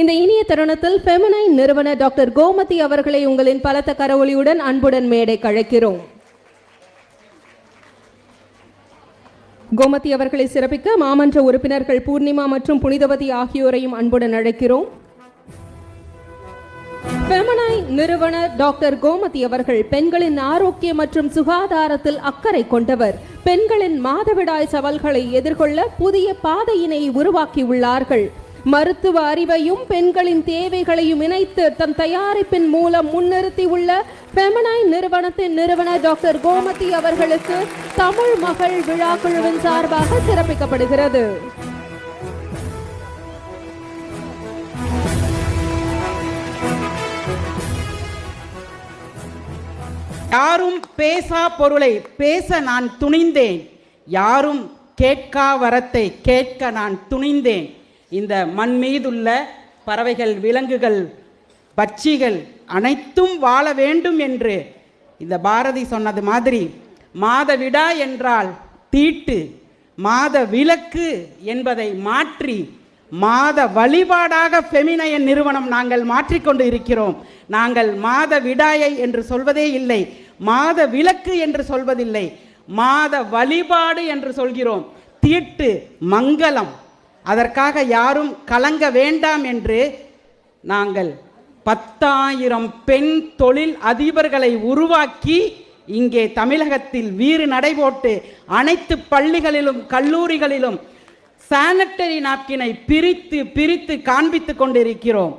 இந்த இனிய தருணத்தில் ஃபெமினைன் நிறுவன டாக்டர் கோமதி அவர்களை உங்களின் பலத்த கரவொலியுடன் அன்புடன் மேடை கழைக்கிறோம். கோமதி அவர்களை சிறப்பிக்க மாமன்ற உறுப்பினர்கள் பூர்ணிமா மற்றும் புனிதவதி ஆகியோரையும் அன்புடன் அழைக்கிறோம். ஃபெமனாய் நிறுவனர் டாக்டர் கோமதி அவர்கள் பெண்களின் ஆரோக்கியம் மற்றும் சுகாதாரத்தில் அக்கறை கொண்டவர். பெண்களின் மாதவிடாய் சவால்களை எதிர்கொள்ள புதிய பாதையினை உருவாக்கியுள்ளார்கள். மருத்துவ அறிவையும் பெண்களின் தேவைகளையும் இணைத்து தன் தயாரிப்பின் மூலம் முன்னிறுத்தியுள்ள ஃபெமனாய் நிறுவனத்தின் நிறுவனர் டாக்டர் கோமதி அவர்களுக்கு தமிழ் மகள் விழா குழுவின் சார்பாக சிறப்பிக்கப்படுகிறது. யாரும் பேசா பொருளை பேச நான் துணிந்தேன். யாரும் கேட்கா வரத்தை கேட்க நான் துணிந்தேன். இந்த மண் மீதுள்ள பறவைகள் விலங்குகள் பட்சிகள் அனைத்தும் வாழ வேண்டும் என்று இந்த பாரதி சொன்னது மாதிரி மாதவிடா என்றால் தீட்டு மாத விளக்கு என்பதை மாற்றி மாத வழிபாடாக ஃபெமினயன் நிறுவனம் நாங்கள் மாற்றிக்கொண்டு இருக்கிறோம். நாங்கள் மாத விடாயை என்று சொல்வதே இல்லை மாத விளக்கு என்று சொல்வதில்லை மாத வழிபாடு என்று சொல்கிறோம். தீட்டு மங்களம். அதற்காக யாரும் கலங்க வேண்டாம் என்று நாங்கள் பத்தாயிரம் பெண் தொழில் அதிபர்களை உருவாக்கி இங்கே தமிழகத்தில் வீறு நடைபோட்டு அனைத்து பள்ளிகளிலும் கல்லூரிகளிலும் சானிட்டரி நாப்கினை பிரித்து பிரித்து காண்பித்து கொண்டிருக்கிறோம்.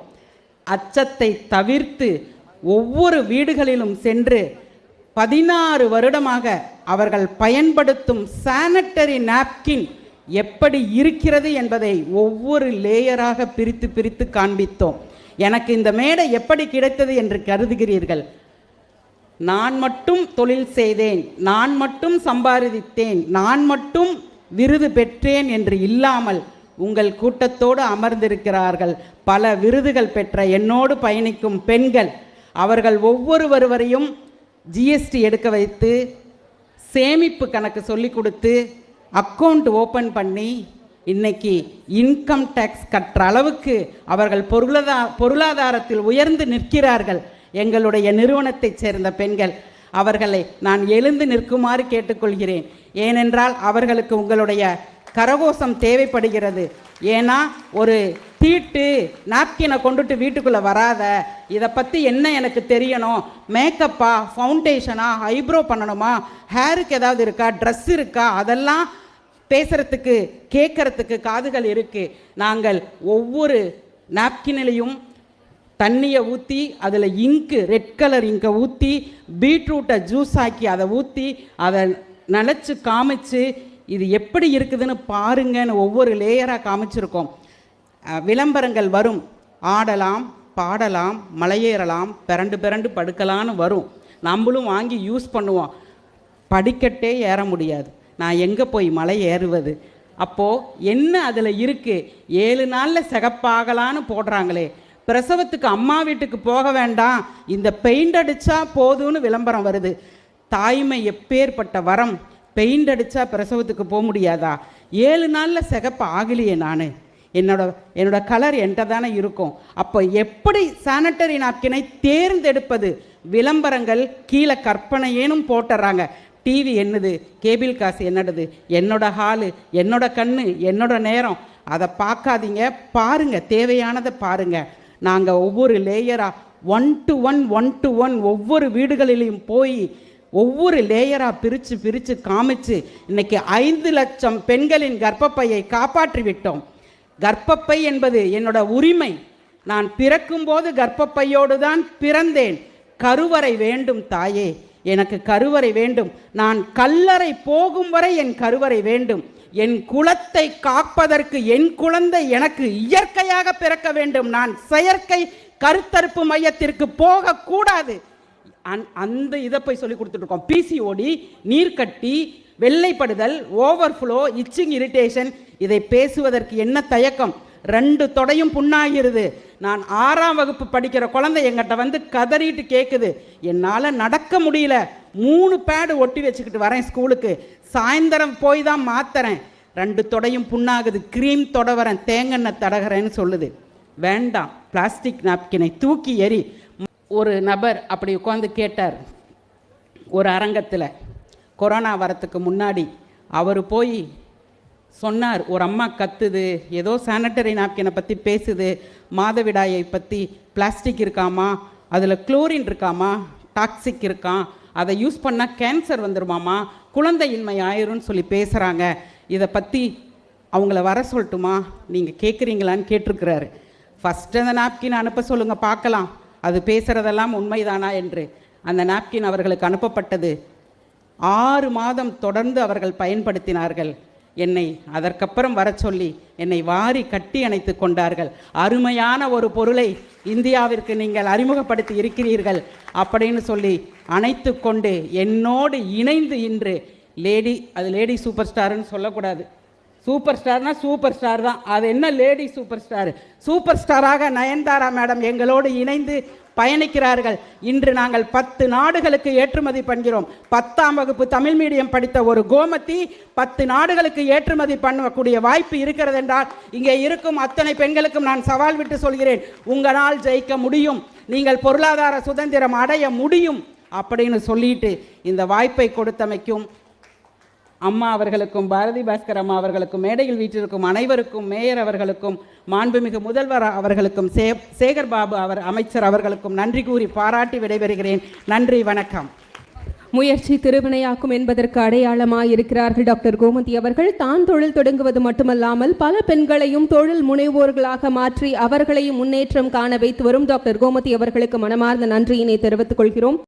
அச்சத்தை தவிர்த்து ஒவ்வொரு வீடுகளிலும் சென்று பதினாறு வருடமாக அவர்கள் பயன்படுத்தும் சானிட்டரி நாப்கின் எப்படி இருக்கிறது என்பதை ஒவ்வொரு லேயராக பிரித்து பிரித்து காண்பித்தோம். எனக்கு இந்த மேடை எப்படி கிடைத்தது என்று கருதுகிறீர்கள்? நான் மட்டும் தொழில் செய்தேன் நான் மட்டும் சம்பாதித்தேன் நான் மட்டும் விருது பெற்றேன் என்று இல்லாமல் உங்கள் கூட்டத்தோடு அமர்ந்திருக்கிறார்கள். பல விருதுகள் பெற்ற என்னோடு பயணிக்கும் பெண்கள் அவர்கள் ஒவ்வொருவரையும் ஜிஎஸ்டி எடுக்க வைத்து சேமிப்பு கணக்கு சொல்லிக் கொடுத்து அக்கௌண்ட் ஓப்பன் பண்ணி இன்னைக்கு இன்கம் டேக்ஸ் கட்டுற அளவுக்கு அவர்கள் பொருளாதார பொருளாதாரத்தில் உயர்ந்து நிற்கிறார்கள். எங்களுடைய நிறுவனத்தைச் சேர்ந்த பெண்கள் அவர்களை நான் எழுந்து நிற்குமாறு கேட்டுக்கொள்கிறேன். ஏனென்றால் அவர்களுக்கு உங்களுடைய கரகோஷம் தேவைப்படுகிறது. ஏன்னா ஒரு தீட்டு நாப்கினை கொண்டுட்டு வீட்டுக்குள்ளே வராத இதை பற்றி என்ன எனக்கு தெரியணும்? மேக்கப்பா ஃபவுண்டேஷனா ஐப்ரோ பண்ணணுமா? ஹேருக்கு ஏதாவது இருக்கா? ட்ரெஸ் இருக்கா? அதெல்லாம் பேசுகிறதுக்கு கேட்கறதுக்கு காதுகள் இருக்குது நாங்கள் ஒவ்வொரு நாப்கினிலையும் தண்ணியை ஊற்றி அதில் இங்கு ரெட் கலர் இங்கை ஊற்றி பீட்ரூட்டை ஜூஸ் ஆக்கி அதை ஊற்றி அதை நனைச்சு காமிச்சு இது எப்படி இருக்குதுன்னு பாருங்கன்னு ஒவ்வொரு லேயராக காமிச்சிருக்கோம். விளம்பரங்கள் வரும். ஆடலாம் பாடலாம் மலையேறலாம் பிறண்டு பிறண்டு படுக்கலான்னு வரும். நம்மளும் வாங்கி யூஸ் பண்ணுவோம். படிக்கட்டே ஏற முடியாது. நான் எங்கே போய் மலை ஏறுவது? அப்போது என்ன அதில் இருக்குது ஏழு நாளில் சிகப்பாகலான்னு போடுறாங்களே. பிரசவத்துக்கு அம்மா வீட்டுக்கு போக வேண்டாம். இந்த பெயிண்ட் அடித்தா போதும்னு விளம்பரம் வருது. தாய்மை எப்பேற்பட்ட வரம்? பெயிண்ட் அடித்தா பிரசவத்துக்கு போக முடியாதா? ஏழு நாளில் சிகப்பு ஆகலையே நான். என்னோட என்னோட கலர் என்கிட்ட தானே இருக்கும். அப்போ எப்படி சானிட்டரி நாப்கினை தேர்ந்தெடுப்பது? விளம்பரங்கள் கீழே கற்பனையேனும் போட்டுறாங்க. டிவி என்னது? கேபிள் காசு என்னடுது என்னோட ஹாலு என்னோட கண்ணு என்னோட நேரம். அதை பார்க்காதீங்க. பாருங்கள் தேவையானதை பாருங்கள் நாங்கள் ஒவ்வொரு லேயராக one to one one to one ஒவ்வொரு வீடுகளிலையும் போய் ஒவ்வொரு லேயராக பிரித்து பிரித்து காமிச்சு இன்னைக்கு ஐந்து லட்சம் பெண்களின் கர்ப்பப்பையை காப்பாற்றி விட்டோம் கர்ப்பப்பை என்பது என்னோட உரிமை. நான் பிறக்கும்போது கர்ப்பப்பையோடு தான் பிறந்தேன். கருவறை வேண்டும் தாயே. எனக்கு கருவறை வேண்டும். நான் கல்லறை போகும் வரை என் கருவறை வேண்டும். என் குலத்தை காப்பதற்கு என் குழந்தை எனக்கு இயற்கையாக பிறக்க வேண்டும். நான் செயற்கை கருத்தரிப்பு மையத்திற்கு போகக்கூடாது. அந்- அந்த இதை போய் சொல்லி கொடுத்துட்ருக்கோம். பிசிஓடி நீர்க்கட்டி வெள்ளைப்படுதல் ஓவர்ஃப்ளோ இச்சிங் இரிட்டேஷன் இதை பேசுவதற்கு என்ன தயக்கம்? ரெண்டு தொடையும் புண்ணாகிறது நான் ஆறாம் வகுப்பு படிக்கிற குழந்தை எங்கிட்ட வந்து கதறிட்டு கேட்குது என்னால் நடக்க முடியல. மூணு பேடு ஒட்டி வச்சுக்கிட்டு வரேன் ஸ்கூலுக்கு. சாயந்தரம் போய் தான் மாத்துறேன். ரெண்டு தொடையும் புண்ணாகுது. க்ரீம் தொட வரேன் தேங்கெண்ணெய் தடகிறேன்னு சொல்லுது. வேண்டாம். பிளாஸ்டிக் நாப்கினை தூக்கி எறி. ஒரு நபர் அப்படி உட்காந்து கேட்டார். ஒரு அரங்கத்தில். கொரோனா வரத்துக்கு முன்னாடி அவர் போய் சொன்னார் ஒரு அம்மா கத்துது ஏதோ சானிட்டரி நாப்கினை பற்றி பேசுது மாதவிடாயை பற்றி பிளாஸ்டிக் இருக்காமா அதில் குளோரின் இருக்காமா டாக்ஸிக் இருக்கான் அதை யூஸ் பண்ணால் கேன்சர் வந்துருமாமா குழந்தையின்மை ஆயிரும்னு சொல்லி பேசுகிறாங்க இதை பற்றி அவங்கள வர சொல்லட்டுமா? நீங்கள் கேட்குறீங்களான்னு கேட்டிருக்கிறாரு. ஃபஸ்ட்டு அந்த நாப்கின் அனுப்ப சொல்லுங்கள் பார்க்கலாம். அது பேசுகிறதெல்லாம் உண்மைதானா என்று. அந்த நாப்கின் அவர்களுக்கு அனுப்பப்பட்டது. ஆறு மாதம் தொடர்ந்து அவர்கள் பயன்படுத்தினார்கள். என்னை அதற்கப்புறம் வர சொல்லி என்னை வாரி கட்டி அணைத்து கொண்டார்கள். அருமையான ஒரு பொருளை இந்தியாவிற்கு நீங்கள் அறிமுகப்படுத்தி இருக்கிறீர்கள் அப்படின்னு சொல்லி அணைத்து கொண்டு என்னோடு இணைந்து இன்று லேடி அது லேடி சூப்பர் ஸ்டாருன்னு சொல்லக்கூடாது. சூப்பர் ஸ்டார்னா சூப்பர் ஸ்டார் தான். அது என்ன லேடி சூப்பர் ஸ்டார் சூப்பர் ஸ்டாராக நயன்தாரா மேடம் எங்களோடு இணைந்து பயணிக்கிறார்கள். இன்று நாங்கள் பத்து நாடுகளுக்கு ஏற்றுமதி பண்ணுகிறோம் பத்தாம் வகுப்பு தமிழ் மீடியம் படித்த ஒரு கோமத்தி பத்து நாடுகளுக்கு ஏற்றுமதி பண்ணக்கூடிய வாய்ப்பு இருக்கிறது என்றால் இங்கே இருக்கும் அத்தனை பெண்களுக்கும் நான் சவால் விட்டு சொல்கிறேன். உங்களால் ஜெயிக்க முடியும். நீங்கள் பொருளாதார சுதந்திரம் அடைய முடியும் அப்படின்னு சொல்லிட்டு இந்த வாய்ப்பை கொடுத்தமைக்கும் அம்மா அவர்களுக்கும் பாரதி பாஸ்கர் அம்மா அவர்களுக்கும் மேடையில் வீற்றிருக்கும் அனைவருக்கும் மேயர் அவர்களுக்கும் மாண்புமிகு முதல்வர் அவர்களுக்கும் சே சேகர் பாபு அவர் அமைச்சர் அவர்களுக்கும் நன்றி கூறி பாராட்டி விடைபெறுகிறேன். நன்றி வணக்கம். முயற்சி திருவினையாக்கும் என்பதற்கு அடையாளமாக இருக்கிறார்கள் டாக்டர் கோமதி அவர்கள். தான் தொழில் தொடங்குவது மட்டுமல்லாமல் பல பெண்களையும் தொழில் முனைவோர்களாக மாற்றி அவர்களையும் முன்னேற்றம் காண வைத்து வரும் டாக்டர் கோமதி அவர்களுக்கு மனமார்ந்த நன்றியினை தெரிவித்துக் கொள்கிறோம்.